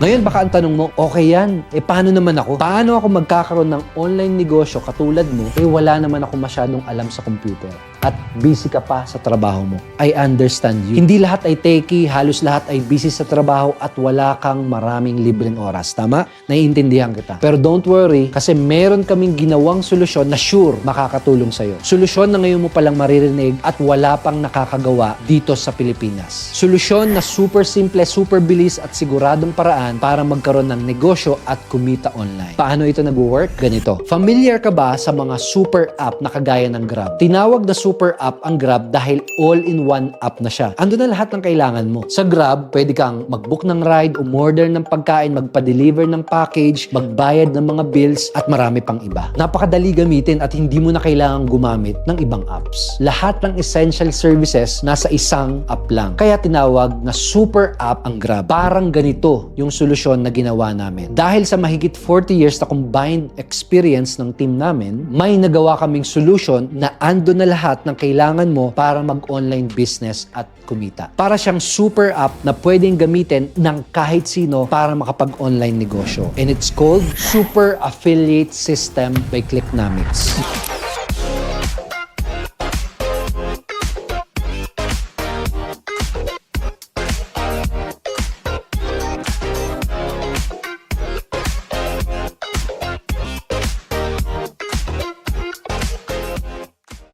Ngayon baka ang tanong mo, okay yan, eh paano naman ako? Paano ako magkakaroon ng online negosyo katulad mo, eh wala naman ako masyadong alam sa computer at busy ka pa sa trabaho mo. I understand you. Hindi lahat ay techie, halos lahat ay busy sa trabaho at wala kang maraming libreng oras. Tama? Naiintindihan kita. Pero don't worry kasi meron kaming ginawang solusyon na sure makakatulong sa'yo. Solusyon na ngayon mo palang maririnig at wala pang nakakagawa dito sa Pilipinas. Solusyon na super simple, super bilis at siguradong paraan para magkaroon ng negosyo at kumita online. Paano ito nag-work? Ganito. Familiar ka ba sa mga super app na kagaya ng Grab? Tinawag na super app ang Grab dahil all-in-one app na siya. Ando na lahat ng kailangan mo. Sa Grab, pwede kang mag-book ng ride, umorder ng pagkain, magpa-deliver ng package, magbayad ng mga bills, at marami pang iba. Napakadali gamitin at hindi mo na kailangang gumamit ng ibang apps. Lahat ng essential services nasa isang app lang. Kaya tinawag na super app ang Grab. Parang ganito yung solusyon na ginawa namin. Dahil sa mahigit 40 years na combined experience ng team namin, may nagawa kaming solution na ando na lahat ng kailangan mo para mag-online business at kumita. Para siyang super app na pwedeng gamitin ng kahit sino para makapag-online negosyo. And it's called Super Affiliate System by Clicknomics.